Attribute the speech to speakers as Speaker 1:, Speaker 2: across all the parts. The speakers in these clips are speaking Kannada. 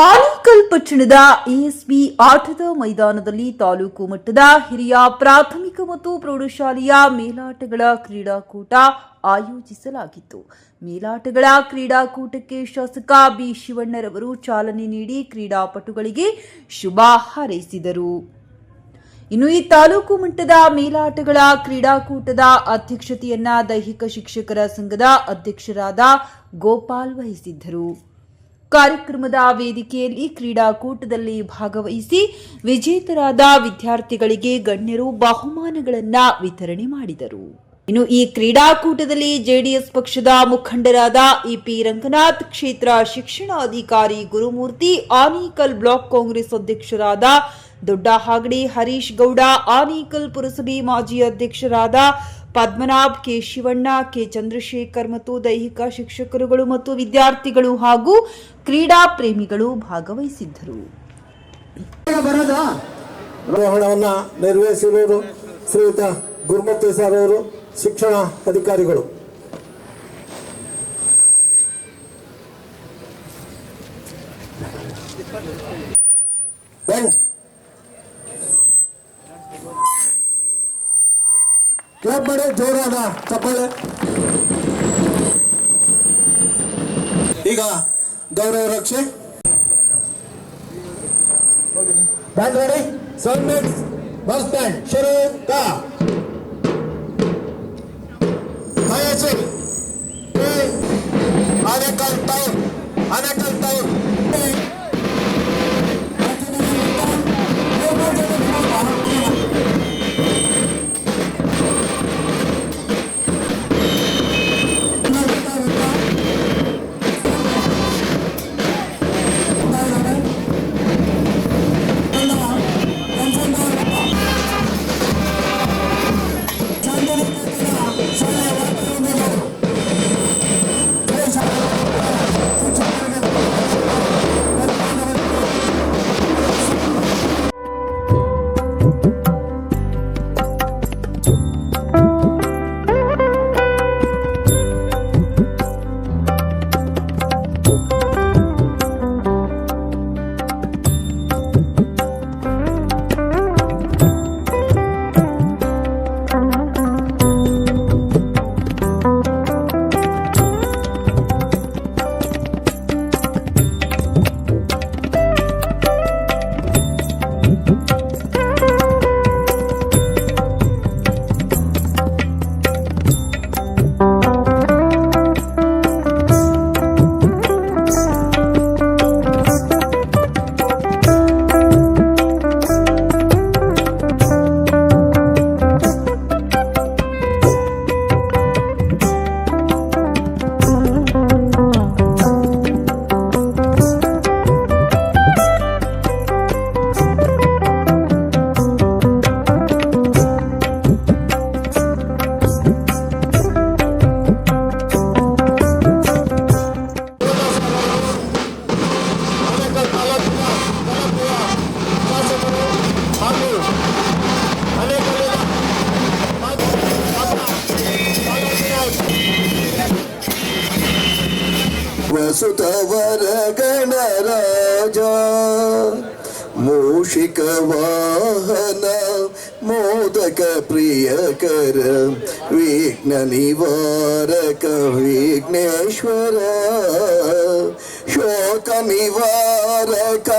Speaker 1: ಆನೇಕಲ್ ಪಟ್ಟಣದ ಎಎಸ್ಬಿ ಆಟದ ಮೈದಾನದಲ್ಲಿ ತಾಲೂಕು ಮಟ್ಟದ ಹಿರಿಯ ಪ್ರಾಥಮಿಕ ಮತ್ತು ಪ್ರೌಢಶಾಲೆಯ ಮೇಲಾಟಗಳ ಕ್ರೀಡಾಕೂಟ ಆಯೋಜಿಸಲಾಗಿತ್ತು. ಮೇಲಾಟಗಳ ಕ್ರೀಡಾಕೂಟಕ್ಕೆ ಶಾಸಕ ಬಿ ಶಿವಣ್ಣರವರು ಚಾಲನೆ ನೀಡಿ ಕ್ರೀಡಾಪಟುಗಳಿಗೆ ಶುಭ ಹಾರೈಸಿದರು. ಇನ್ನು ಈ ತಾಲೂಕು ಮಟ್ಟದ ಮೇಲಾಟಗಳ ಕ್ರೀಡಾಕೂಟದ ಅಧ್ಯಕ್ಷತೆಯನ್ನ ದೈಹಿಕ ಶಿಕ್ಷಕರ ಸಂಘದ ಅಧ್ಯಕ್ಷರಾದ ಗೋಪಾಲ್ ವಹಿಸಿದ್ದರು. ಕಾರ್ಯಕ್ರಮದ ವೇದಿಕೆಯಲ್ಲಿ ಕ್ರೀಡಾಕೂಟದಲ್ಲಿ ಭಾಗವಹಿಸಿ ವಿಜೇತರಾದ ವಿದ್ಯಾರ್ಥಿಗಳಿಗೆ ಗಣ್ಯರು ಬಹುಮಾನಗಳನ್ನು ವಿತರಣೆ ಮಾಡಿದರು. ಇನ್ನು ಈ ಕ್ರೀಡಾಕೂಟದಲ್ಲಿ ಜೆಡಿಎಸ್ ಪಕ್ಷದ ಮುಖಂಡರಾದ ಇಪಿ ರಂಗನಾಥ್, ಕ್ಷೇತ್ರ ಶಿಕ್ಷಣಾಧಿಕಾರಿ ಗುರುಮೂರ್ತಿ, ಆನೇಕಲ್ ಬ್ಲಾಕ್ ಕಾಂಗ್ರೆಸ್ ಅಧ್ಯಕ್ಷರಾದ ದೊಡ್ಡ ಹಾಗಡಿ ಹರೀಶ್ ಗೌಡ, ಆನೇಕಲ್ ಪುರಸಭೆ ಮಾಜಿ ಅಧ್ಯಕ್ಷರಾದ ಪದ್ಮನಾಭ್, ಕೆ. ಶಿವಣ್ಣ, ಕೆ. ಚಂದ್ರಶೇಖರ್ ಮತ್ತು ದೈಹಿಕ ಶಿಕ್ಷಕರುಗಳು ಮತ್ತು ವಿದ್ಯಾರ್ಥಿಗಳು ಹಾಗೂ ಕ್ರೀಡಾ ಪ್ರೇಮಿಗಳು ಭಾಗವಹಿಸಿದ್ದರು.
Speaker 2: ನಿರ್ವಹಿಸಿರುವರು ಶ್ರೀಯುತ ಗುರುಮೂರ್ತಿ ಸರ್ ಅವರು, ಶಿಕ್ಷಣ ಅಧಿಕಾರಿಗಳು. ಈಗ ಗೌರವ ರಕ್ಷೆ. ಬ್ಯಾಂಡ್ ರೆಡಿ ಸೌಂಡ್ ಮಿಕ್ಸ್ ಬಸ್ ಬ್ಯಾಂಡ್ ಶುರು. ಕಾ. ಮಹೇಶ್ ಆನೇಕಲ್ ಟೌನ್. ಆನೇಕಲ್ ಟೌನ್. ವಸುತವರ ಗಣರಾಜ ಮೂಷಿಕ ವಾಹನ ಮೋದಕ ಪ್ರಿಯಕರ ವಿಘ್ನ ನಿವಾರಕ ವಿಘ್ನೇಶ್ವರ ಶೋಕ ನಿವಾರಕ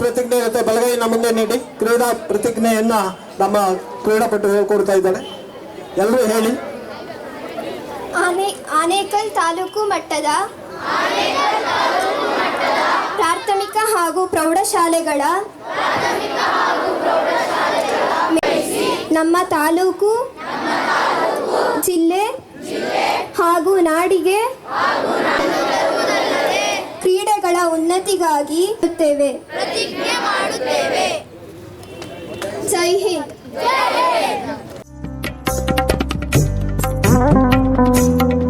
Speaker 2: ಪ್ರತಿಜ್ಞೆ ಜೊತೆ ಬಲಗೈನ ಮುಂದೆ ನೀಡಿ ಕ್ರೀಡಾ ಪ್ರತಿಜ್ಞೆಯನ್ನ ನಮ್ಮ ಕ್ರೀಡಾಪಟು ಹೇಳ್ಕೊಡ್ತಾ ಇದ್ದಾರೆ. ಎಲ್ಲರೂ ಹೇಳಿ.
Speaker 3: ಆನೆ, ಆನೇಕಲ್ ತಾಲೂಕು ಮಟ್ಟದ ಪ್ರಾಥಮಿಕ ಹಾಗೂ ಪ್ರೌಢಶಾಲೆಗಳ ನಮ್ಮ ತಾಲೂಕು ಜಿಲ್ಲೆ ಹಾಗೂ ನಾಡಿಗೆ ಕ್ರೀಡೆಗಳ ಉನ್ನತಿಗಾಗಿ ಮಾಡುತ್ತೇವೆ. ಜೈ ಹಿಂದ್.
Speaker 4: ಇಷ್ಟು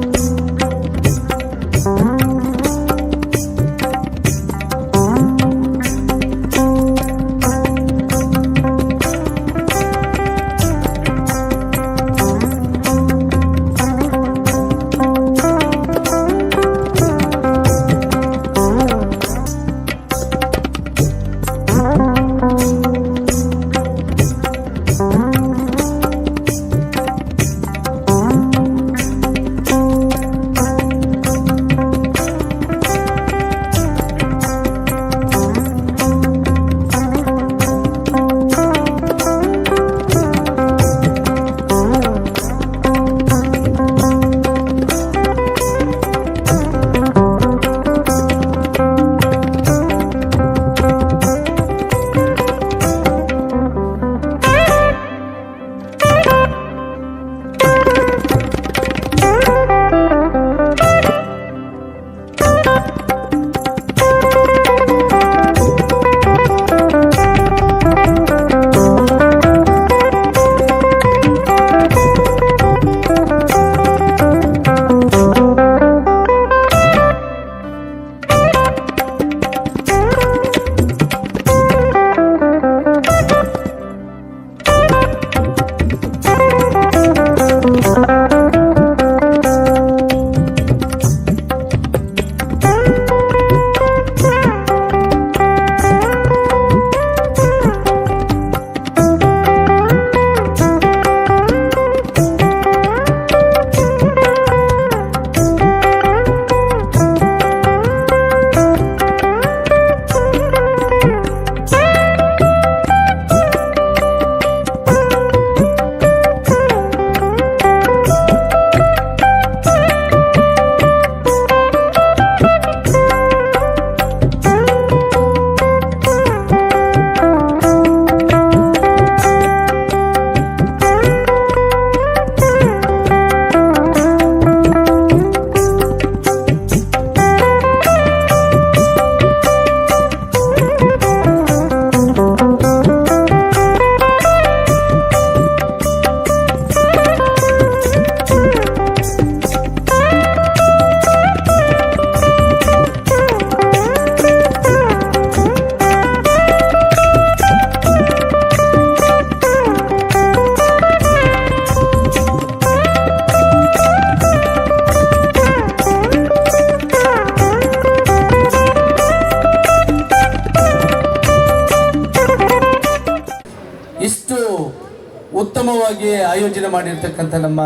Speaker 4: ಆಯೋಜನೆ ಮಾಡಿರ್ತಕ್ಕಂಥ ನಮ್ಮ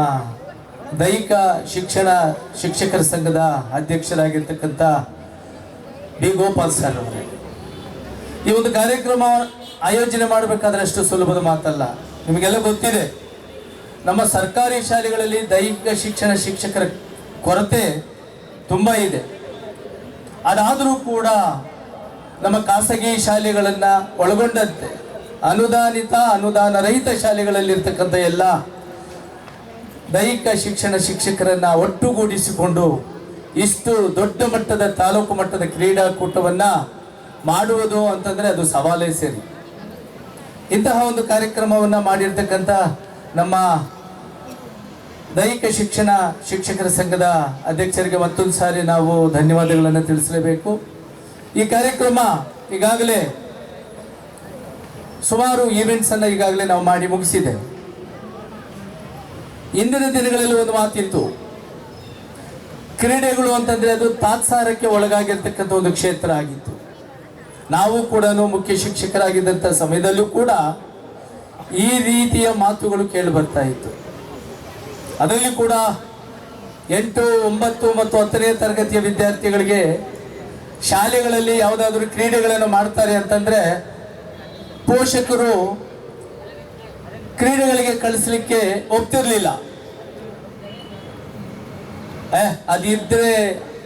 Speaker 4: ದೈಹಿಕ ಶಿಕ್ಷಣ ಶಿಕ್ಷಕರ ಸಂಘದ ಅಧ್ಯಕ್ಷರಾಗಿರ್ತಕ್ಕಂಥ ಡಿ ಗೋಪಾಲ್ ಸರ್ ಅವರೇ. ಈ ಒಂದು ಕಾರ್ಯಕ್ರಮ ಆಯೋಜನೆ ಮಾಡಬೇಕಾದ್ರೆ ಅಷ್ಟು ಸುಲಭದ ಮಾತಲ್ಲ. ನಿಮಗೆಲ್ಲ ಗೊತ್ತಿದೆ. ನಮ್ಮ ಸರ್ಕಾರಿ ಶಾಲೆಗಳಲ್ಲಿ ದೈಹಿಕ ಶಿಕ್ಷಣ ಶಿಕ್ಷಕರ ಕೊರತೆ ತುಂಬ ಇದೆ. ಅದಾದರೂ ಕೂಡ ನಮ್ಮ ಖಾಸಗಿ ಶಾಲೆಗಳನ್ನು ಒಳಗೊಂಡಂತೆ ಅನುದಾನಿತ, ಅನುದಾನ ರಹಿತ ಶಾಲೆಗಳಲ್ಲಿರ್ತಕ್ಕಂಥ ಎಲ್ಲ ದೈಹಿಕ ಶಿಕ್ಷಣ ಶಿಕ್ಷಕರನ್ನ ಒಟ್ಟುಗೂಡಿಸಿಕೊಂಡು ಇಷ್ಟು ದೊಡ್ಡ ಮಟ್ಟದ, ತಾಲೂಕು ಮಟ್ಟದ ಕ್ರೀಡಾಕೂಟವನ್ನ ಮಾಡುವುದು ಅಂತಂದ್ರೆ ಅದು ಸವಾಲೇ ಸೇರಿ. ಇಂತಹ ಒಂದು ಕಾರ್ಯಕ್ರಮವನ್ನ ಮಾಡಿರ್ತಕ್ಕಂಥ ನಮ್ಮ ದೈಹಿಕ ಶಿಕ್ಷಣ ಶಿಕ್ಷಕರ ಸಂಘದ ಅಧ್ಯಕ್ಷರಿಗೆ ಮತ್ತೊಂದು ಸಾರಿ ನಾವು ಧನ್ಯವಾದಗಳನ್ನು ತಿಳಿಸಲೇಬೇಕು. ಈ ಕಾರ್ಯಕ್ರಮ ಈಗಾಗಲೇ ಸುಮಾರು ಈವೆಂಟ್ಸ್ ಅನ್ನ ಈಗಾಗಲೇ ನಾವು ಮಾಡಿ ಮುಗಿಸಿದೆ ಇಂದಿನ ದಿನಗಳಲ್ಲಿ ಒಂದು ಮಾತಿತ್ತು. ಕ್ರೀಡೆಗಳು ಅಂತಂದ್ರೆ ಅದು ತಾತ್ಸಾರಕ್ಕೆ ಒಳಗಾಗಿರ್ತಕ್ಕಂಥ ಒಂದು ಕ್ಷೇತ್ರ ಆಗಿತ್ತು. ನಾವು ಕೂಡ ಮುಖ್ಯ ಶಿಕ್ಷಕರಾಗಿದ್ದಂಥ ಸಮಯದಲ್ಲೂ ಕೂಡ ಈ ರೀತಿಯ ಮಾತುಗಳು ಕೇಳಿ ಬರ್ತಾ ಇತ್ತು. ಅದರಲ್ಲಿ ಕೂಡ ಎಂಟು, ಒಂಬತ್ತು ಮತ್ತು ಹತ್ತನೇ ತರಗತಿಯ ವಿದ್ಯಾರ್ಥಿಗಳಿಗೆ ಶಾಲೆಗಳಲ್ಲಿ ಯಾವುದಾದ್ರೂ ಕ್ರೀಡೆಗಳನ್ನು ಮಾಡ್ತಾರೆ ಅಂತಂದ್ರೆ ಪೋಷಕರು ಕ್ರೀಡೆಗಳಿಗೆ ಕಳಿಸ್ಲಿಕ್ಕೆ ಒಪ್ತಿರ್ಲಿಲ್ಲ. ಅದಿದ್ರೆ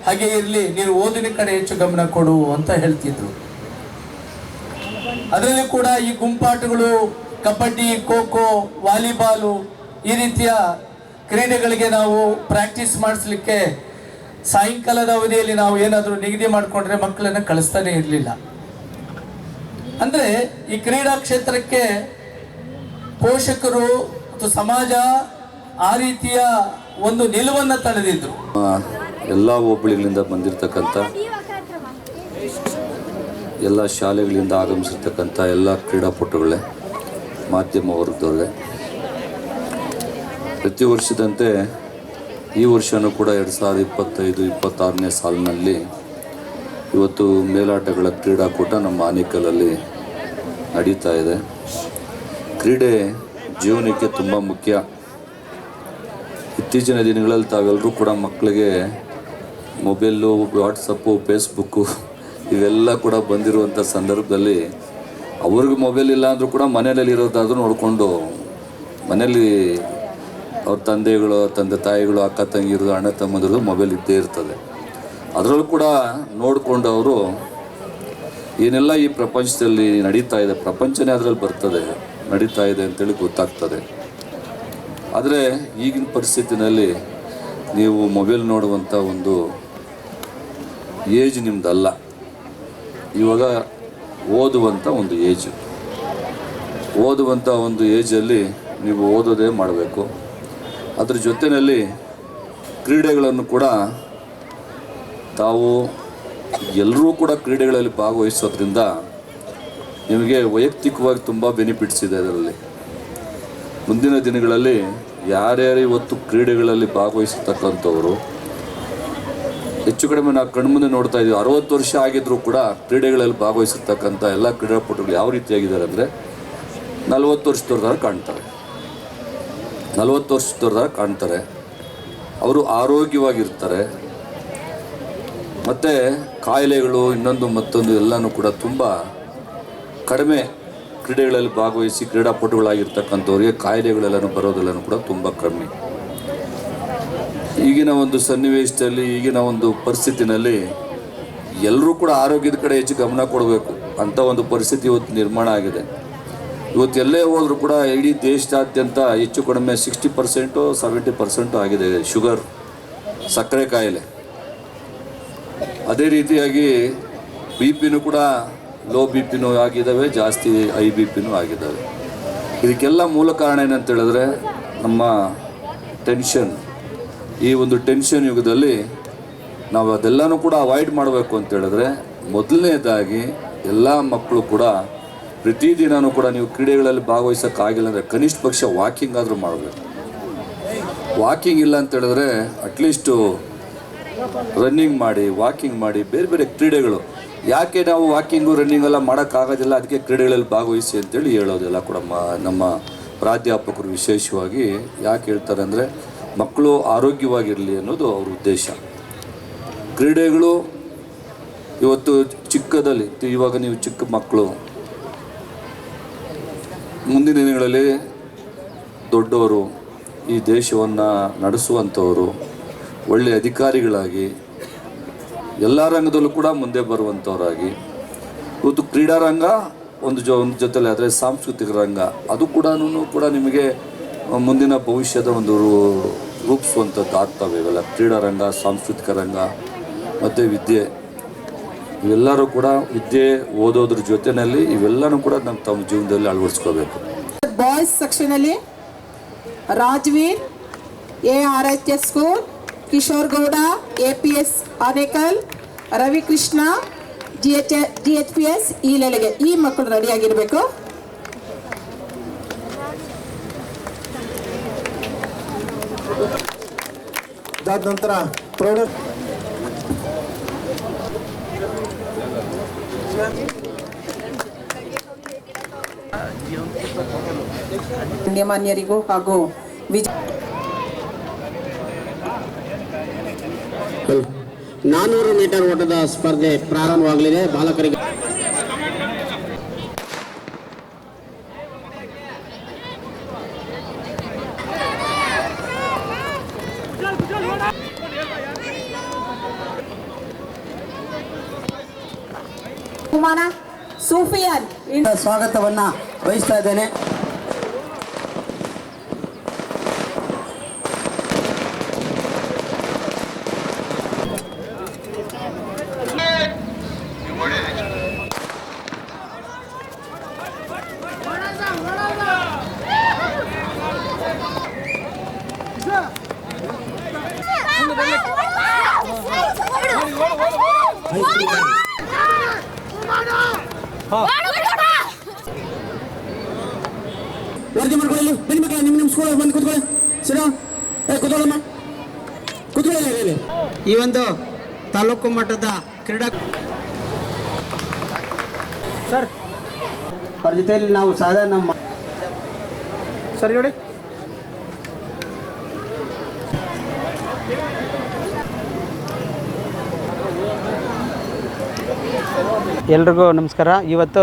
Speaker 4: ಹಾಗೆ ಇರ್ಲಿ, ನೀನು ಓದಿನ ಕಡೆ ಹೆಚ್ಚು ಗಮನ ಕೊಡು ಅಂತ ಹೇಳ್ತಿದ್ರು. ಅದರಲ್ಲಿ ಕೂಡ ಈ ಗುಂಪಾಟಗಳು, ಕಬಡ್ಡಿ ಖೋ ಖೋ ವಾಲಿಬಾಲು ಈ ರೀತಿಯ ಕ್ರೀಡೆಗಳಿಗೆ ನಾವು ಪ್ರಾಕ್ಟೀಸ್ ಮಾಡಿಸ್ಲಿಕ್ಕೆ ಸಾಯಂಕಾಲದ ಅವಧಿಯಲ್ಲಿ ನಾವು ಏನಾದರೂ ನಿಗದಿ ಮಾಡಿಕೊಂಡ್ರೆ ಮಕ್ಕಳನ್ನು ಕಳಿಸ್ತಾನೆ ಇರಲಿಲ್ಲ. ಅಂದ್ರೆ ಈ ಕ್ರೀಡಾ ಕ್ಷೇತ್ರಕ್ಕೆ ಪೋಷಕರು ಮತ್ತು ಸಮಾಜ ಆ ರೀತಿಯ ಒಂದು ನಿಲುವನ್ನು ತಳೆದಿದ್ರು.
Speaker 5: ಎಲ್ಲ ಹೋಬಳಿಗಳಿಂದ ಬಂದಿರತಕ್ಕಂಥ, ಎಲ್ಲ ಶಾಲೆಗಳಿಂದ ಆಗಮಿಸಿರ್ತಕ್ಕಂಥ ಎಲ್ಲ ಕ್ರೀಡಾಪಟುಗಳೇ, ಮಾಧ್ಯಮ ವರ್ಗದವರೇ, ಪ್ರತಿ ವರ್ಷದಂತೆ ಈ ವರ್ಷವೂ ಕೂಡ ಎರಡು ಸಾವಿರದ ಇಪ್ಪತ್ತೈದು, ಇಪ್ಪತ್ತಾರನೇ ಸಾಲಿನಲ್ಲಿ ಇವತ್ತು ಮೇಲಾಟಗಳ ಕ್ರೀಡಾಕೂಟ ನಮ್ಮ ಆನೇಕಲಲ್ಲಿ ನಡೀತಾ ಇದೆ. ಕ್ರೀಡೆ ಜೀವನಕ್ಕೆ ತುಂಬ ಮುಖ್ಯ. ಇತ್ತೀಚಿನ ದಿನಗಳಲ್ಲಿ ತಾವೆಲ್ಲರೂ ಕೂಡ ಮಕ್ಕಳಿಗೆ ಮೊಬೈಲು, ವಾಟ್ಸಪ್ಪು, ಫೇಸ್ಬುಕ್ಕು ಇವೆಲ್ಲ ಕೂಡ ಬಂದಿರುವಂಥ ಸಂದರ್ಭದಲ್ಲಿ ಅವ್ರಿಗೆ ಮೊಬೈಲ್ ಇಲ್ಲ ಅಂದರೂ ಕೂಡ ಮನೆಯಲ್ಲಿ ಇರೋದಾದರೂ ನೋಡಿಕೊಂಡು ಮನೆಯಲ್ಲಿ ಅವ್ರ ತಂದೆಗಳು, ತಂದೆ ತಾಯಿಗಳು, ಅಕ್ಕ ತಂಗಿರು ಅಣ್ಣ ತಮ್ಮಂದಿರದು ಮೊಬೈಲ್ ಇದ್ದೇ ಇರ್ತದೆ. ಅದರಲ್ಲೂ ಕೂಡ ನೋಡಿಕೊಂಡು ಅವರು ಏನೆಲ್ಲ ಈ ಪ್ರಪಂಚದಲ್ಲಿ ನಡೀತಾ ಇದೆ, ಪ್ರಪಂಚನೇ ಅದರಲ್ಲಿ ಬರ್ತದೆ, ನಡೀತಾ ಇದೆ ಅಂತೇಳಿ ಗೊತ್ತಾಗ್ತದೆ. ಆದರೆ ಈಗಿನ ಪರಿಸ್ಥಿತಿನಲ್ಲಿ ನೀವು ಮೊಬೈಲ್ ನೋಡುವಂಥ ಒಂದು ಏಜ್ ನಿಮ್ಮದಲ್ಲ ಇವಾಗ ಓದುವಂಥ ಒಂದು ಏಜ್. ಓದುವಂಥ ಒಂದು ಏಜಲ್ಲಿ ನೀವು ಓದೋದೇ ಮಾಡಬೇಕು. ಅದ್ರ ಜೊತೆಯಲ್ಲಿ ಕ್ರೀಡೆಗಳನ್ನು ಕೂಡ ತಾವು ಎಲ್ಲರೂ ಕೂಡ ಕ್ರೀಡೆಗಳಲ್ಲಿ ಭಾಗವಹಿಸೋದ್ರಿಂದ ನಿಮಗೆ ವೈಯಕ್ತಿಕವಾಗಿ ತುಂಬ ಬೆನಿಫಿಟ್ಸ್ ಇದೆ ಅದರಲ್ಲಿ ಮುಂದಿನ ದಿನಗಳಲ್ಲಿ ಯಾರ್ಯಾರು ಇವತ್ತು ಕ್ರೀಡೆಗಳಲ್ಲಿ ಭಾಗವಹಿಸತಕ್ಕಂಥವ್ರು, ಹೆಚ್ಚು ಕಡಿಮೆ ನಾವು ಕಣ್ಮುಂದೆ ನೋಡ್ತಾ ಇದ್ದೀವಿ. ಅರವತ್ತು ವರ್ಷ ಆಗಿದ್ರೂ ಕೂಡ ಕ್ರೀಡೆಗಳಲ್ಲಿ ಭಾಗವಹಿಸಿರ್ತಕ್ಕಂಥ ಎಲ್ಲ ಕ್ರೀಡಾಪಟುಗಳು ಯಾವ ರೀತಿಯಾಗಿದ್ದಾರೆ ಅಂದರೆ ನಲವತ್ತು ವರ್ಷದವ್ರದಾರ ಕಾಣ್ತಾರೆ. ನಲವತ್ತು ವರ್ಷದವ್ರದಾರ ಕಾಣ್ತಾರೆ. ಅವರು ಆರೋಗ್ಯವಾಗಿರ್ತಾರೆ. ಮತ್ತು ಕಾಯಿಲೆಗಳು ಇನ್ನೊಂದು ಮತ್ತೊಂದು ಎಲ್ಲನೂ ಕೂಡ ತುಂಬ ಕಡಿಮೆ ಕ್ರೀಡೆಗಳಲ್ಲಿ ಭಾಗವಹಿಸಿ ಕ್ರೀಡಾಪಟುಗಳಾಗಿರ್ತಕ್ಕಂಥವ್ರಿಗೆ ಕಾಯಿಲೆಗಳೆಲ್ಲನೂ ಬರೋದೆಲ್ಲನೂ ಕೂಡ ತುಂಬ ಕಮ್ಮಿ. ಈಗಿನ ಒಂದು ಸನ್ನಿವೇಶದಲ್ಲಿ, ಈಗಿನ ಒಂದು ಪರಿಸ್ಥಿತಿನಲ್ಲಿ ಎಲ್ಲರೂ ಕೂಡ ಆರೋಗ್ಯದ ಕಡೆ ಹೆಚ್ಚು ಗಮನ ಕೊಡಬೇಕು ಅಂಥ ಒಂದು ಪರಿಸ್ಥಿತಿ ಇವತ್ತು ನಿರ್ಮಾಣ ಆಗಿದೆ. ಇವತ್ತು ಎಲ್ಲೇ ಹೋದರೂ ಕೂಡ ಇಡೀ ದೇಶದಾದ್ಯಂತ ಹೆಚ್ಚು ಕಡಿಮೆ ಸಿಕ್ಸ್ಟಿ ಪರ್ಸೆಂಟು ಸೆವೆಂಟಿ ಪರ್ಸೆಂಟು ಆಗಿದೆ ಶುಗರ್, ಸಕ್ಕರೆ ಕಾಯಿಲೆ. ಅದೇ ರೀತಿಯಾಗಿ ಬಿ ಪಿನೂ ಕೂಡ ಲೋ ಬಿ ಪಿನೂ ಆಗಿದ್ದಾವೆ, ಜಾಸ್ತಿ ಐ ಬಿ ಪಿನೂ ಆಗಿದ್ದಾವೆ. ಇದಕ್ಕೆಲ್ಲ ಮೂಲ ಕಾರಣ ಏನಂತ ಹೇಳಿದ್ರೆ ನಮ್ಮ ಟೆನ್ಷನ್ ಈ ಒಂದು ಟೆನ್ಷನ್ ಯುಗದಲ್ಲಿ ನಾವು ಅದೆಲ್ಲನೂ ಕೂಡ ಅವಾಯ್ಡ್ ಮಾಡಬೇಕು ಅಂತ ಹೇಳಿದ್ರೆ ಮೊದಲನೇದಾಗಿ ಎಲ್ಲ ಮಕ್ಕಳು ಕೂಡ ಪ್ರತಿದಿನವೂ ಕೂಡ ನೀವು ಕ್ರೀಡೆಗಳಲ್ಲಿ ಭಾಗವಹಿಸೋಕ್ಕಾಗಿಲ್ಲ ಅಂದರೆ ಕನಿಷ್ಠ ಪಕ್ಷ ವಾಕಿಂಗ್ ಆದರೂ ಮಾಡಬೇಕು. ವಾಕಿಂಗ್ ಇಲ್ಲ ಅಂತ ಹೇಳಿದ್ರೆ ಅಟ್ಲೀಸ್ಟು ರನ್ನಿಂಗ್ ಮಾಡಿ, ವಾಕಿಂಗ್ ಮಾಡಿ, ಬೇರೆ ಬೇರೆ ಕ್ರೀಡೆಗಳು. ಯಾಕೆ ನಾವು ವಾಕಿಂಗು, ರನ್ನಿಂಗ್ ಎಲ್ಲ ಮಾಡೋಕ್ಕಾಗೋದಿಲ್ಲ? ಅದಕ್ಕೆ ಕ್ರೀಡೆಗಳಲ್ಲಿ ಭಾಗವಹಿಸಿ ಅಂತೇಳಿ ಹೇಳೋದೆಲ್ಲ ಕೂಡ ನಮ್ಮ ಪ್ರಾಧ್ಯಾಪಕರು ವಿಶೇಷವಾಗಿ ಯಾಕೆ ಹೇಳ್ತಾರೆ ಅಂದರೆ ಮಕ್ಕಳು ಆರೋಗ್ಯವಾಗಿರಲಿ ಅನ್ನೋದು ಅವ್ರ ಉದ್ದೇಶ. ಕ್ರೀಡೆಗಳು ಇವತ್ತು ಚಿಕ್ಕದಲ್ಲಿ ಇವಾಗ ನೀವು ಚಿಕ್ಕ ಮಕ್ಕಳು, ಮುಂದಿನ ದಿನಗಳಲ್ಲಿ ದೊಡ್ಡವರು, ಈ ದೇಶವನ್ನು ನಡೆಸುವಂಥವರು ಒಳ್ಳೆಯ ಅಧಿಕಾರಿಗಳಾಗಿ, ಎಲ್ಲ ರಂಗದಲ್ಲೂ ಕೂಡ ಮುಂದೆ ಬರುವಂಥವರಾಗಿ ಇವತ್ತು ಕ್ರೀಡಾರಂಗ ಒಂದು ಜೊ, ಒಂದು ಜೊತೆಲಿ ಆದರೆ ಸಾಂಸ್ಕೃತಿಕ ರಂಗ, ಅದು ಕೂಡ ಕೂಡ ನಿಮಗೆ ಮುಂದಿನ ಭವಿಷ್ಯದ ಒಂದು ರೂಪಿಸುವಂಥದ್ದು ಆಗ್ತವೆ. ಇವೆಲ್ಲ ಕ್ರೀಡಾರಂಗ ಸಾಂಸ್ಕೃತಿಕ ರಂಗ, ಮತ್ತು ವಿದ್ಯೆ. ಇವೆಲ್ಲರೂ ಕೂಡ ವಿದ್ಯೆ, ಓದೋದ್ರ ಜೊತೆಯಲ್ಲಿ ಇವೆಲ್ಲನೂ ಕೂಡ ನಮ್ಮ ತಮ್ಮ ಜೀವನದಲ್ಲಿ ಅಳವಡಿಸ್ಕೋಬೇಕು.
Speaker 6: ಬಾಯ್ಸ್ ಸೆಕ್ಷನಲ್ಲಿ Rajveer A R H S school Kishore Gowda A P S Anekal Ravikrishna G H G H P S ಈ ಲೆಲೆಗೆ ಈ ಮಕ್ಕಳು ರೆಡಿಯಾಗಿರಬೇಕು
Speaker 2: ಅದಾದ ನಂತರ ಪ್ರೌಢ
Speaker 6: ಗಣ್ಯಮಾನ್ಯರಿಗೂ ಹಾಗೂ ವಿಜಯ
Speaker 7: ನಾನೂರು ಮೀಟರ್ ಓಟದ ಸ್ಪರ್ಧೆ ಪ್ರಾರಂಭವಾಗಲಿದೆ. ಬಾಲಕರಿಗೆ
Speaker 2: ಸ್ವಾಗತವನ್ನ ವಹಿಸ್ತಾ ಇದ್ದೇನೆ.
Speaker 7: ತಾಲೂಕು ಮಟ್ಟದ ಕ್ರೀಡಾ ಸರ್. ಅವ್ರ ನಾವು ಸಾಧಾರಣ ಸರ್, ಹೇಳಿ.
Speaker 8: ಎಲ್ರಿಗೂ ನಮಸ್ಕಾರ. ಇವತ್ತು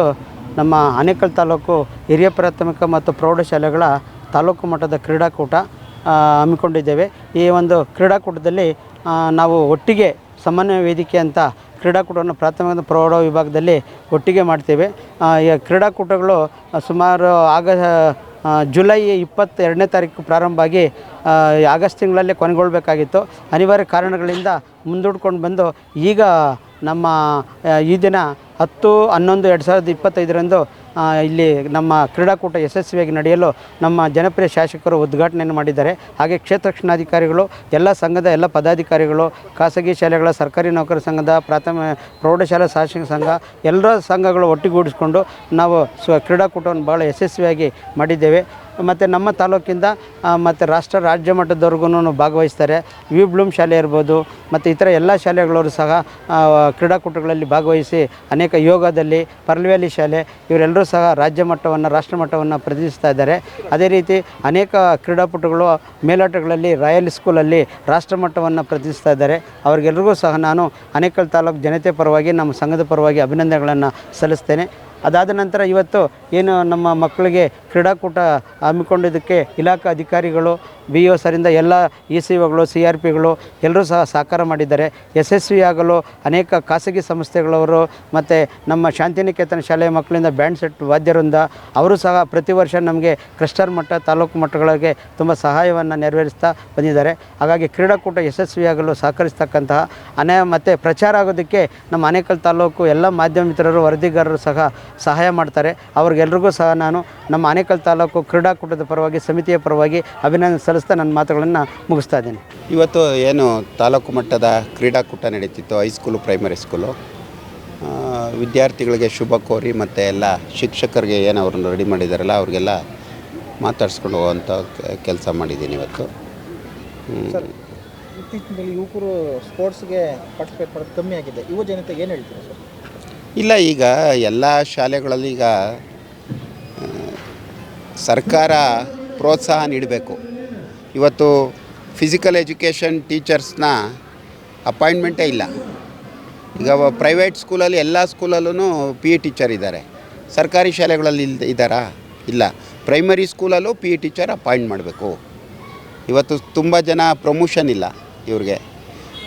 Speaker 8: ನಮ್ಮ ಆನೇಕಲ್ ತಾಲೂಕು ಹಿರಿಯ ಪ್ರಾಥಮಿಕ ಮತ್ತು ಪ್ರೌಢಶಾಲೆಗಳ ತಾಲೂಕು ಮಟ್ಟದ ಕ್ರೀಡಾಕೂಟ ಹಮ್ಮಿಕೊಂಡಿದ್ದೇವೆ. ಈ ಒಂದು ಕ್ರೀಡಾಕೂಟದಲ್ಲಿ ನಾವು ಒಟ್ಟಿಗೆ ಸಮನ್ವಯ ವೇದಿಕೆ ಅಂತ ಕ್ರೀಡಾಕೂಟವನ್ನು ಪ್ರಾಥಮಿಕ ಪ್ರೌಢ ವಿಭಾಗದಲ್ಲಿ ಒಟ್ಟಿಗೆ ಮಾಡ್ತೇವೆ. ಈ ಕ್ರೀಡಾಕೂಟಗಳು ಸುಮಾರು ಆಗ ಜುಲೈ ಇಪ್ಪತ್ತೆರಡನೇ ತಾರೀಕು ಪ್ರಾರಂಭ ಆಗಿ ಆಗಸ್ಟ್ ತಿಂಗಳಲ್ಲೇ ಕೊನೆಗೊಳ್ಳಬೇಕಾಗಿತ್ತು ಅನಿವಾರ್ಯ ಕಾರಣಗಳಿಂದ ಮುಂದೂಡ್ಕೊಂಡು ಬಂದು ಈಗ ನಮ್ಮ ಈ ದಿನ ಹತ್ತು, ಹನ್ನೊಂದು, ಎರಡು ಸಾವಿರದ ಇಪ್ಪತ್ತೈದರಂದು ಇಲ್ಲಿ ನಮ್ಮ ಕ್ರೀಡಾಕೂಟ ಯಶಸ್ವಿಯಾಗಿ ನಡೆಯಲು ನಮ್ಮ ಜನಪ್ರಿಯ ಶಾಸಕರು ಉದ್ಘಾಟನೆಯನ್ನು ಮಾಡಿದ್ದಾರೆ. ಹಾಗೆ ಕ್ಷೇತ್ರ ರಕ್ಷಣಾಧಿಕಾರಿಗಳು, ಎಲ್ಲ ಸಂಘದ ಎಲ್ಲ ಪದಾಧಿಕಾರಿಗಳು, ಖಾಸಗಿ ಶಾಲೆಗಳ ಸರ್ಕಾರಿ ನೌಕರ ಸಂಘದ, ಪ್ರಾಥಮಿಕ ಪ್ರೌಢಶಾಲಾ ಶಾಸಕ ಸಂಘ, ಎಲ್ಲರ ಸಂಘಗಳು ಒಟ್ಟುಗೂಡಿಸಿಕೊಂಡು ನಾವು ಸ್ವ ಕ್ರೀಡಾಕೂಟವನ್ನು ಭಾಳ ಯಶಸ್ವಿಯಾಗಿ ಮಾಡಿದ್ದೇವೆ. ಮತ್ತು ನಮ್ಮ ತಾಲೂಕಿಂದ ಮತ್ತು ರಾಷ್ಟ್ರ, ರಾಜ್ಯ ಮಟ್ಟದವರೆಗೂ ಭಾಗವಹಿಸ್ತಾರೆ. ವಿ ಬ್ಲೂಮ್ ಶಾಲೆ ಇರ್ಬೋದು, ಮತ್ತು ಇತರ ಎಲ್ಲ ಶಾಲೆಗಳವರು ಸಹ ಕ್ರೀಡಾಕೂಟಗಳಲ್ಲಿ ಭಾಗವಹಿಸಿ ಅನೇಕ ಯೋಗದಲ್ಲಿ ಪರ್ಲ್ವ್ಯಾಲಿ ಶಾಲೆ, ಇವರೆಲ್ಲರೂ ಸಹ ರಾಜ್ಯ ಮಟ್ಟವನ್ನು, ರಾಷ್ಟ್ರ ಮಟ್ಟವನ್ನು ಪ್ರತಿನಿಧಿಸ್ತಾ ಇದ್ದಾರೆ. ಅದೇ ರೀತಿ ಅನೇಕ ಕ್ರೀಡಾಪಟುಗಳು ಮೇಲಾಟಗಳಲ್ಲಿ ರಾಯಲ್ ಸ್ಕೂಲಲ್ಲಿ ರಾಷ್ಟ್ರ ಮಟ್ಟವನ್ನು ಪ್ರತಿನಿಧಿಸ್ತಾ ಇದ್ದಾರೆ. ಅವ್ರಿಗೆಲ್ರಿಗೂ ಸಹ ನಾನು ಅನೇಕಲ್ ತಾಲೂಕು ಜನತೆ ಪರವಾಗಿ, ನಮ್ಮ ಸಂಘದ ಪರವಾಗಿ ಅಭಿನಂದನೆಗಳನ್ನು ಸಲ್ಲಿಸ್ತೇನೆ. ಅದಾದ ನಂತರ ಇವತ್ತು ಏನು ನಮ್ಮ ಮಕ್ಕಳಿಗೆ ಕ್ರೀಡಾಕೂಟ ಹಮ್ಮಿಕೊಂಡಿದ್ದಕ್ಕೆ ಇಲಾಖಾ ಅಧಿಕಾರಿಗಳು ಬಿ ಒ ಸರಿಂದ ಎಲ್ಲ ಇ ಸಿ ಒಗಳು ಸಿ ಆರ್ ಪಿಗಳು ಎಲ್ಲರೂ ಸಹ ಸಹಕಾರ ಮಾಡಿದ್ದಾರೆ. ಯಶಸ್ವಿಯಾಗಲು ಅನೇಕ ಖಾಸಗಿ ಸಂಸ್ಥೆಗಳವರು ಮತ್ತು ನಮ್ಮ ಶಾಂತಿನಿಕೇತನ ಶಾಲೆಯ ಮಕ್ಕಳಿಂದ ಬ್ಯಾಂಡ್ ಸೆಟ್ ವಾದ್ಯರಿಂದ ಅವರು ಸಹ ಪ್ರತಿ ವರ್ಷ ನಮಗೆ ಕ್ರಿಸ್ಟರ್ ಮಟ್ಟ, ತಾಲೂಕು ಮಟ್ಟಗಳಿಗೆ ತುಂಬ ಸಹಾಯವನ್ನು ನೆರವೇರಿಸ್ತಾ ಬಂದಿದ್ದಾರೆ. ಹಾಗಾಗಿ ಕ್ರೀಡಾಕೂಟ ಯಶಸ್ವಿಯಾಗಲು ಸಹಕರಿಸ್ತಕ್ಕಂತಹ ಅನೇ ಮತ್ತು ಪ್ರಚಾರ ಆಗೋದಕ್ಕೆ ನಮ್ಮ ಆನೇಕಲ್ ತಾಲೂಕು ಎಲ್ಲ ಮಾಧ್ಯಮ ಮಿತ್ರರು, ವರದಿಗಾರರು ಸಹ ಸಹಾಯ ಮಾಡ್ತಾರೆ. ಅವ್ರಿಗೆಲ್ರಿಗೂ ಸಹ ನಾನು ನಮ್ಮ ಆನೇಕಲ್ ತಾಲೂಕು ಕ್ರೀಡಾಕೂಟದ ಪರವಾಗಿ, ಸಮಿತಿಯ ಪರವಾಗಿ ಅಭಿನಂದನೆ ಸಲ್ಲಿಸ್ತಾ ನನ್ನ ಮಾತುಗಳನ್ನು ಮುಗಿಸ್ತಾ ಇದ್ದೀನಿ.
Speaker 9: ಇವತ್ತು ಏನು ತಾಲೂಕು ಮಟ್ಟದ ಕ್ರೀಡಾಕೂಟ ನಡೀತಿತ್ತು ಹೈಸ್ಕೂಲು ಪ್ರೈಮರಿ ಸ್ಕೂಲು ಆ, ವಿದ್ಯಾರ್ಥಿಗಳಿಗೆ ಶುಭ ಕೋರಿ ಮತ್ತು ಎಲ್ಲ ಶಿಕ್ಷಕರಿಗೆ ಏನು ಅವ್ರನ್ನ ರೆಡಿ ಮಾಡಿದಾರಲ್ಲ ಅವ್ರಿಗೆಲ್ಲ ಮಾತಾಡ್ಸ್ಕೊಂಡು ಹೋಗುವಂಥ ಕೆಲಸ ಮಾಡಿದ್ದೀನಿ ಇವತ್ತು.
Speaker 10: ಇತ್ತೀಚಿನ ಯುವಕರು ಸ್ಪೋರ್ಟ್ಸ್ಗೆ ಪಾರ್ಟಿಸಿಪೇಟ್ ಮಾಡೋದು ಕಮ್ಮಿ ಆಗಿದೆ. ಯುವ ಜನತೆಗೆ ಏನು ಹೇಳ್ತೀರಾ ಸರ್?
Speaker 9: ಇಲ್ಲ ಈಗ ಎಲ್ಲ ಶಾಲೆಗಳಲ್ಲಿ ಈಗ ಸರ್ಕಾರ ಪ್ರೋತ್ಸಾಹ ನೀಡಬೇಕು. ಇವತ್ತು ಫಿಸಿಕಲ್ ಎಜುಕೇಷನ್ ಟೀಚರ್ಸ್ನ ಅಪಾಯಿಂಟ್ಮೆಂಟೇ ಇಲ್ಲ. ಈಗ ಪ್ರೈವೇಟ್ ಸ್ಕೂಲಲ್ಲಿ ಎಲ್ಲ ಸ್ಕೂಲಲ್ಲೂ ಪಿ ಇ ಟೀಚರ್ ಇದ್ದಾರೆ. ಸರ್ಕಾರಿ ಶಾಲೆಗಳಲ್ಲಿ ಇದ್ದಾರಾ? ಇಲ್ಲ. ಪ್ರೈಮರಿ ಸ್ಕೂಲಲ್ಲೂ ಪಿ ಇ ಟೀಚರ್ ಅಪಾಯಿಂಟ್ ಮಾಡಬೇಕು. ಇವತ್ತು ತುಂಬ ಜನ ಪ್ರಮೋಷನ್ ಇಲ್ಲ ಇವ್ರಿಗೆ.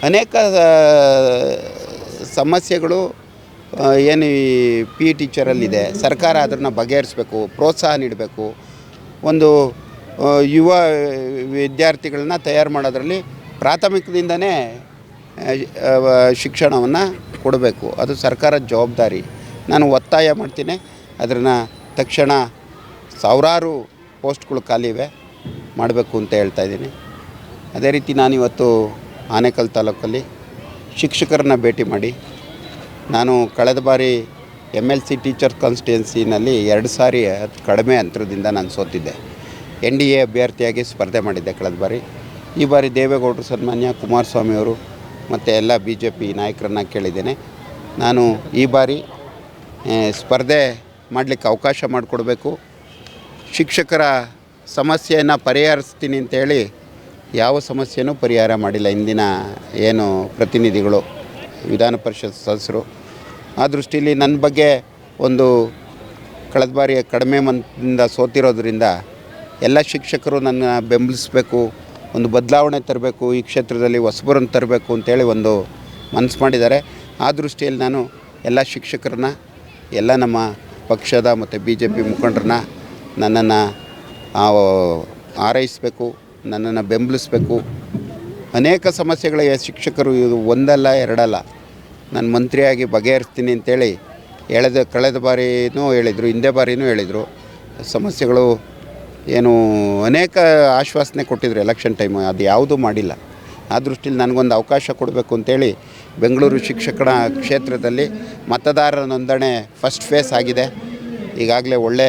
Speaker 9: ಅನೇಕ ಸಮಸ್ಯೆಗಳು ಏನು ಈ ಪಿ ಇ ಟೀಚರಲ್ಲಿದೆ ಸರ್ಕಾರ ಅದನ್ನು ಬಗೆಹರಿಸಬೇಕು, ಪ್ರೋತ್ಸಾಹ ನೀಡಬೇಕು. ಒಂದು ಯುವ ವಿದ್ಯಾರ್ಥಿಗಳನ್ನ ತಯಾರು ಮಾಡೋದ್ರಲ್ಲಿ ಪ್ರಾಥಮಿಕದಿಂದನೇ ಶಿಕ್ಷಣವನ್ನು ಕೊಡಬೇಕು. ಅದು ಸರ್ಕಾರದ ಜವಾಬ್ದಾರಿ. ನಾನು ಒತ್ತಾಯ ಮಾಡ್ತೀನಿ. ಅದನ್ನು ತಕ್ಷಣ ಸಾವಿರಾರು ಪೋಸ್ಟ್ಗಳು ಖಾಲಿ ಇವೆ. ಮಾಡಬೇಕು ಅಂತ ಹೇಳ್ತಾ ಇದ್ದೀನಿ. ಅದೇ ರೀತಿ ನಾನಿವತ್ತು ಆನೇಕಲ್ ತಾಲೂಕಲ್ಲಿ ಶಿಕ್ಷಕರನ್ನ ಭೇಟಿ ಮಾಡಿ, ನಾನು ಕಳೆದ ಬಾರಿ ಎಂ ಎಲ್ ಸಿ ಟೀಚರ್ ಕಾನ್ಸ್ಟಿಟ್ಯೂನ್ಸಿನಲ್ಲಿ ಎರಡು ಸಾರಿ ಕಡಿಮೆ ಅಂತರದಿಂದ ನಾನು ಸೋತಿದ್ದೆ. ಎನ್ ಡಿ ಎ ಅಭ್ಯರ್ಥಿಯಾಗಿ ಸ್ಪರ್ಧೆ ಮಾಡಿದ್ದೆ ಕಳೆದ ಬಾರಿ. ಈ ಬಾರಿ ದೇವೇಗೌಡರು ಸನ್ಮಾನ್ಯ ಕುಮಾರಸ್ವಾಮಿಯವರು ಮತ್ತು ಎಲ್ಲ ಬಿ ಜೆ ಪಿ ನಾಯಕರನ್ನ ಕೇಳಿದ್ದೇನೆ. ನಾನು ಈ ಬಾರಿ ಸ್ಪರ್ಧೆ ಮಾಡಲಿಕ್ಕೆ ಅವಕಾಶ ಮಾಡಿಕೊಡ್ಬೇಕು. ಶಿಕ್ಷಕರ ಸಮಸ್ಯೆಯನ್ನು ಪರಿಹರಿಸ್ತೀನಿ ಅಂತೇಳಿ ಯಾವ ಸಮಸ್ಯೆನೂ ಪರಿಹಾರ ಮಾಡಿಲ್ಲ. ಇಂದಿನ ಏನು ಪ್ರತಿನಿಧಿಗಳು, ವಿಧಾನ ಪರಿಷತ್ ಸದಸ್ಯರು. ಆ ದೃಷ್ಟಿಯಲ್ಲಿ ನನ್ನ ಬಗ್ಗೆ ಒಂದು ಕಳೆದ ಬಾರಿ ಕಡಿಮೆ ಮಂದಿಂದ ಸೋತಿರೋದ್ರಿಂದ ಎಲ್ಲ ಶಿಕ್ಷಕರು ನನ್ನ ಬೆಂಬಲಿಸಬೇಕು, ಒಂದು ಬದಲಾವಣೆ ತರಬೇಕು, ಈ ಕ್ಷೇತ್ರದಲ್ಲಿ ಹೊಸಬರನ್ನು ತರಬೇಕು ಅಂತೇಳಿ ಒಂದು ಮನಸ್ಸು ಮಾಡಿದ್ದಾರೆ. ಆ ದೃಷ್ಟಿಯಲ್ಲಿ ನಾನು ಎಲ್ಲ ಶಿಕ್ಷಕರನ್ನ, ಎಲ್ಲ ನಮ್ಮ ಪಕ್ಷದ ಮತ್ತು ಬಿ ಜೆ ಪಿ ಮುಖಂಡರನ್ನ ನನ್ನನ್ನು ಆರೈಸಬೇಕು ನನ್ನನ್ನು ಬೆಂಬಲಿಸಬೇಕು. ಅನೇಕ ಸಮಸ್ಯೆಗಳಿಗೆ ಶಿಕ್ಷಕರು ಇದು ಒಂದಲ್ಲ, ಎರಡಲ್ಲ. ನಾನು ಮಂತ್ರಿಯಾಗಿ ಬಗೆಹರಿಸ್ತೀನಿ ಅಂತೇಳಿ ಎಳೆದ ಕಳೆದ ಬಾರಿಯೂ ಹೇಳಿದರು, ಹಿಂದೆ ಬಾರಿಯೂ ಹೇಳಿದರು. ಸಮಸ್ಯೆಗಳು ಏನು ಅನೇಕ ಆಶ್ವಾಸನೆ ಕೊಟ್ಟಿದ್ರು ಎಲೆಕ್ಷನ್ ಟೈಮು ಅದು ಯಾವುದೂ ಮಾಡಿಲ್ಲ. ಆ ದೃಷ್ಟಿಯಲ್ಲಿ ನನಗೊಂದು ಅವಕಾಶ ಕೊಡಬೇಕು ಅಂತೇಳಿ ಬೆಂಗಳೂರು ಶಿಕ್ಷಕರ ಕ್ಷೇತ್ರದಲ್ಲಿ ಮತದಾರರ ನೋಂದಣಿ ಫಸ್ಟ್ ಫೇಸ್ ಆಗಿದೆ. ಈಗಾಗಲೇ ಒಳ್ಳೆ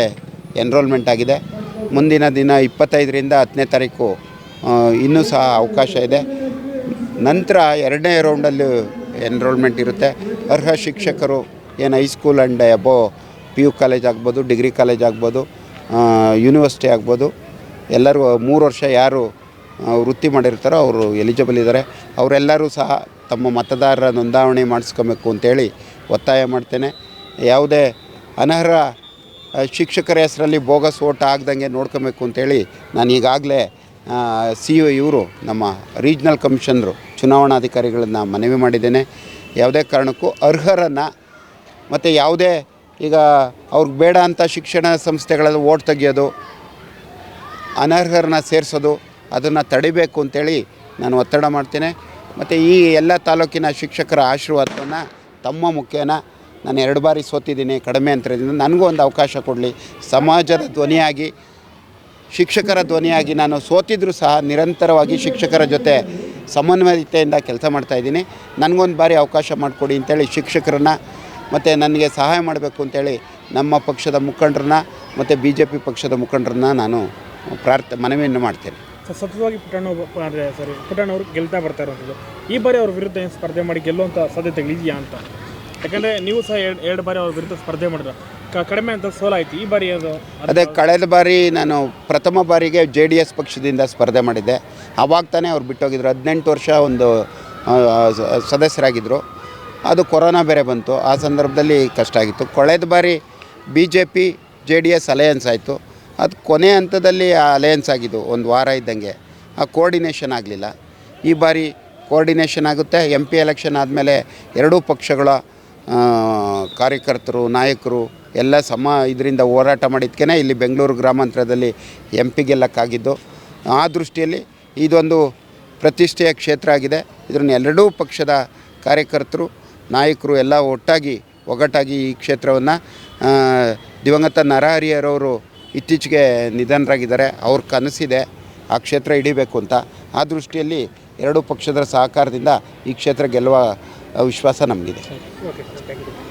Speaker 9: ಎನ್ರೋಲ್ಮೆಂಟ್ ಆಗಿದೆ. ಮುಂದಿನ ದಿನ ಇಪ್ಪತ್ತೈದರಿಂದ ಹತ್ತನೇ ತಾರೀಕು ಇನ್ನೂ ಸಹ ಅವಕಾಶ ಇದೆ. ನಂತರ ಎರಡನೇ ರೌಂಡಲ್ಲಿ ಎನ್ರೋಲ್ಮೆಂಟ್ ಇರುತ್ತೆ. ಅರ್ಹ ಶಿಕ್ಷಕರು, ಏನು high school and above P U college ಆಗ್ಬೋದು ಡಿಗ್ರಿ ಕಾಲೇಜ್ ಆಗ್ಬೋದು. ಯೂನಿವರ್ಸಿಟಿ ಆಗ್ಬೋದು. ಎಲ್ಲರೂ, ಮೂರು ವರ್ಷ ಯಾರು ವೃತ್ತಿ ಮಾಡಿರ್ತಾರೋ ಅವರು ಎಲಿಜಿಬಲ್ ಇದ್ದಾರೆ ಅವರೆಲ್ಲರೂ ಸಹ ತಮ್ಮ ಮತದಾರರ ನೋಂದಾವಣೆ ಮಾಡಿಸ್ಕೊಬೇಕು ಅಂತೇಳಿ ಒತ್ತಾಯ ಮಾಡ್ತೇನೆ. ಯಾವುದೇ ಅನರ್ಹ ಶಿಕ್ಷಕರ ಹೆಸರಲ್ಲಿ ಬೋಗಸ್ ಓಟ್ ಆಗ್ದಂಗೆ ನೋಡ್ಕೋಬೇಕು ಅಂತೇಳಿ ನಾನು ಈಗಾಗಲೇ ಸಿ ಯು ಇವರು, ನಮ್ಮ ರೀಜ್ನಲ್ ಕಮಿಷನರು, ಚುನಾವಣಾಧಿಕಾರಿಗಳನ್ನ ಮನವಿ ಮಾಡಿದ್ದೇನೆ. ಯಾವುದೇ ಕಾರಣಕ್ಕೂ ಅರ್ಹರನ್ನು ಮತ್ತು ಯಾವುದೇ ಈಗ ಅವ್ರಿಗೆ ಬೇಡ ಅಂತ ಶಿಕ್ಷಣ ಸಂಸ್ಥೆಗಳಲ್ಲಿ ಓಟ್ ತೆಗೆಯೋದು, ಅನರ್ಹರನ್ನ ಸೇರಿಸೋದು, ಅದನ್ನು ತಡಿಬೇಕು ಅಂತೇಳಿ ನಾನು ಒತ್ತಡ ಮಾಡ್ತೇನೆ. ಮತ್ತು ಈ ಎಲ್ಲ ತಾಲೂಕಿನ ಶಿಕ್ಷಕರ ಆಶೀರ್ವಾದವನ್ನು ತಮ್ಮ ಮುಖೇನ ನಾನು ಎರಡು ಬಾರಿ ಸೋತಿದ್ದೀನಿ ಕಡಿಮೆ ಅಂತರದಿಂದ. ನನಗೂ ಒಂದು ಅವಕಾಶ ಕೊಡಲಿ. ಸಮಾಜದ ಧ್ವನಿಯಾಗಿ, ಶಿಕ್ಷಕರ ಧ್ವನಿಯಾಗಿ ನಾನು ಸೋತಿದ್ರೂ ಸಹ ನಿರಂತರವಾಗಿ ಶಿಕ್ಷಕರ ಜೊತೆ ಸಮನ್ವಯತೆಯಿಂದ ಕೆಲಸ ಮಾಡ್ತಾಯಿದ್ದೀನಿ ನನಗೊಂದು ಬಾರಿ ಅವಕಾಶ ಮಾಡಿಕೊಡಿ ಅಂತೇಳಿ ಶಿಕ್ಷಕರನ್ನ ಮತ್ತು ನನಗೆ ಸಹಾಯ ಮಾಡಬೇಕು ಅಂತೇಳಿ ನಮ್ಮ ಪಕ್ಷದ ಮುಖಂಡರನ್ನ ಮತ್ತು ಬಿ ಜೆ ಪಿ ಪಕ್ಷದ ಮುಖಂಡರನ್ನ ನಾನು ಪ್ರಾರ್ಥ ಮನವಿಯನ್ನು ಮಾಡ್ತೇನೆ.
Speaker 11: ಸತತವಾಗಿ ಪುಟ್ಟಣ್ಣ ಸರಿ ಅಂದರೆ ಸಾರಿ ಪುಟ್ಟಣ್ಣ ಅವರು ಗೆಲ್ತಾ ಬರ್ತಾ ಇರುವಂಥದ್ದು. ಈ ಬಾರಿ ಅವ್ರ ವಿರುದ್ಧ ಏನು ಸ್ಪರ್ಧೆ ಮಾಡಿ ಗೆಲ್ಲುವಂಥ ಸಾಧ್ಯತೆಗಳಿದೆಯಾ ಅಂತ? ಯಾಕಂದರೆ ನೀವು ಸಹ ಎರಡು ಎರಡು ಬಾರಿ ಅವ್ರ ವಿರುದ್ಧ ಸ್ಪರ್ಧೆ ಮಾಡಿದ್ರು. ಕ- ಕಡಿಮೆ ಅಂತ ಸೋಲಾಯಿತು ಈ ಬಾರಿ ಅದು
Speaker 9: ಅದೇ ಕಳೆದ ಬಾರಿ ನಾನು ಪ್ರಥಮ ಬಾರಿಗೆ ಜೆ ಡಿ ಎಸ್ ಪಕ್ಷದಿಂದ ಸ್ಪರ್ಧೆ ಮಾಡಿದ್ದೆ. ಅವಾಗ ತಾನೇ ಅವ್ರು ಬಿಟ್ಟೋಗಿದ್ರು. ಹದಿನೆಂಟು ವರ್ಷ ಒಂದು ಸದಸ್ಯರಾಗಿದ್ದರು ಅದು ಕೊರೋನಾ ಬೇರೆ ಬಂತು. ಆ ಸಂದರ್ಭದಲ್ಲಿ ಕಷ್ಟ ಆಗಿತ್ತು. ಕೊಳೆದ ಬಾರಿ B J P J D S alliance ಆಯಿತು. ಅದು ಕೊನೆ ಹಂತದಲ್ಲಿ ಆ ಅಲಯನ್ಸ್ ಆಗಿದ್ದು, ಒಂದು ವಾರ ಇದ್ದಂಗೆ. ಆ ಕೋರ್ಡಿನೇಷನ್ ಆಗಲಿಲ್ಲ. ಈ ಬಾರಿ ಕೋರ್ಡಿನೇಷನ್ ಆಗುತ್ತೆ. ಎಂ ಪಿ ಎಲೆಕ್ಷನ್ ಆದಮೇಲೆ ಎರಡೂ ಪಕ್ಷಗಳ ಕಾರ್ಯಕರ್ತರು, ನಾಯಕರು ಎಲ್ಲ ಸಮ ಇದರಿಂದ ಹೋರಾಟ ಮಾಡಿದ್ಕೇ ಇಲ್ಲಿ ಬೆಂಗಳೂರು ಗ್ರಾಮಾಂತರದಲ್ಲಿ ಎಂ ಪಿ ಗೆಲ್ಲಕ್ಕಾಗಿದ್ದು. ಆ ದೃಷ್ಟಿಯಲ್ಲಿ ಇದೊಂದು ಪ್ರತಿಷ್ಠೆಯ ಕ್ಷೇತ್ರ ಆಗಿದೆ. ಇದನ್ನು ಎರಡೂ ಪಕ್ಷದ ಕಾರ್ಯಕರ್ತರು ನಾಯಕರು ಎಲ್ಲ ಒಟ್ಟಾಗಿ ಒಗಟಾಗಿ ಈ ಕ್ಷೇತ್ರವನ್ನು ದಿವಂಗತ ನರಹರಿಯರವರು ಇತ್ತೀಚೆಗೆ ನಿಧನರಾಗಿದ್ದಾರೆ. ಅವ್ರ ಕನಸಿದೆ ಆ ಕ್ಷೇತ್ರ ಹಿಡಿಬೇಕು ಅಂತ. ಆ ದೃಷ್ಟಿಯಲ್ಲಿ ಎರಡೂ ಪಕ್ಷದ ಸಹಕಾರದಿಂದ ಈ ಕ್ಷೇತ್ರ ಗೆಲ್ಲುವ ವಿಶ್ವಾಸ ನಮಗಿದೆ.